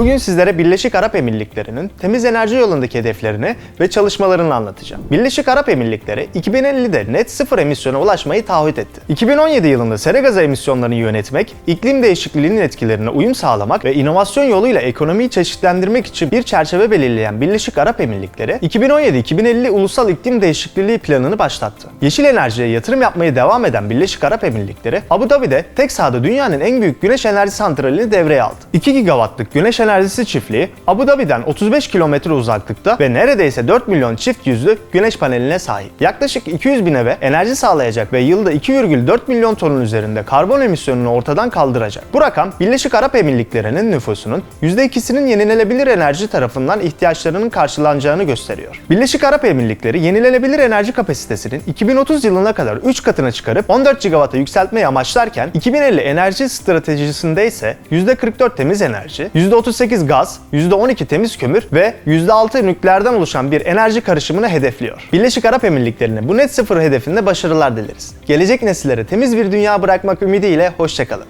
Bugün sizlere Birleşik Arap Emirlikleri'nin temiz enerji yolundaki hedeflerini ve çalışmalarını anlatacağım. Birleşik Arap Emirlikleri 2050'de net sıfır emisyona ulaşmayı taahhüt etti. 2017 yılında sera gazı emisyonlarını yönetmek, iklim değişikliğinin etkilerine uyum sağlamak ve inovasyon yoluyla ekonomiyi çeşitlendirmek için bir çerçeve belirleyen Birleşik Arap Emirlikleri 2017-2050 Ulusal İklim Değişikliği planını başlattı. Yeşil enerjiye yatırım yapmaya devam eden Birleşik Arap Emirlikleri, Abu Dhabi'de tek sahada dünyanın en büyük güneş enerji santralini devreye aldı. 2 gigawattlık güneş enerjisi çiftliği Abu Dhabi'den 35 kilometre uzaklıkta ve neredeyse 4 milyon çift yüzlü güneş paneline sahip. Yaklaşık 200 bin eve enerji sağlayacak ve yılda 2,4 milyon tonun üzerinde karbon emisyonunu ortadan kaldıracak. Bu rakam Birleşik Arap Emirlikleri'nin nüfusunun %2'sinin yenilenebilir enerji tarafından ihtiyaçlarının karşılanacağını gösteriyor. Birleşik Arap Emirlikleri yenilenebilir enerji kapasitesinin 2030 yılına kadar 3 katına çıkarıp 14 gigawata yükseltmeyi amaçlarken 2050 enerji stratejisinde ise %44 temiz enerji, %38 gaz, %12 temiz kömür ve %6 nükleerden oluşan bir enerji karışımını hedefliyor. Birleşik Arap Emirlikleri'ne bu net sıfır hedefinde başarılar dileriz. Gelecek nesillere temiz bir dünya bırakmak ümidiyle hoşçakalın.